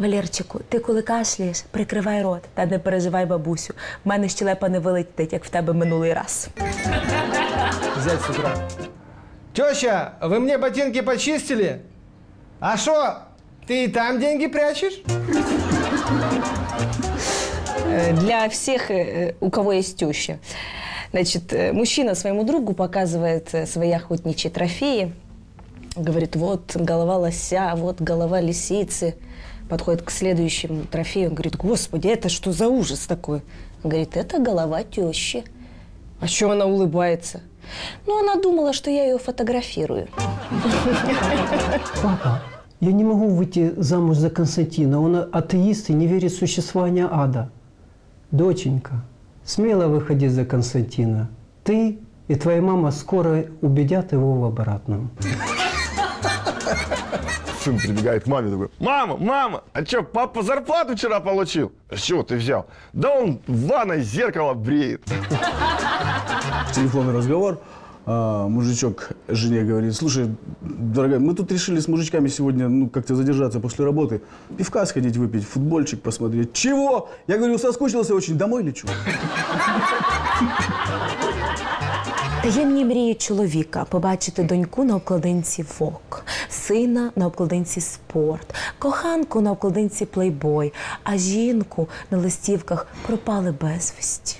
Валерчику, ти коли кашляєш, прикривай рот та не переживай, бабусю. В мене щелепа не вилетить, як в тебе минулий раз. Взять с утра. Теща, вы мне ботинки почистили? А что, ты и там деньги прячешь? Для всех, э, у кого есть теща. Значит, э, мужчина своему другу показывает э, свои охотничьи трофеи. Говорит, вот голова лося, вот голова лисицы. Подходит к следующему трофею, говорит, господи, это что за ужас такой? Говорит, это голова тещи. А что она улыбается? Ну, она думала, что я ее фотографирую. Папа, я не могу выйти замуж за Константина. Он атеист и не верит в существование ада. Доченька, смело выходи за Константина. Ты и твоя мама скоро убедят его в обратном. Сын прибегает к маме такой, мама, мама, а что, папа зарплату вчера получил? С чего ты взял? Да он в ванной зеркало бреет. телефонный разговор. А, мужичок жене говорит, слушай, дорогая, мы тут решили с мужичками сегодня ну, как-то задержаться после работы. Пивка сходить выпить, футбольчик посмотреть. Чего? Я говорю, соскучился очень, домой лечу. Таємні мрії чоловіка побачити доньку на обкладинці Вок, сина на обкладинці Спорт, коханку на обкладинці Плейбой, а жінку на листівках пропали безвісті.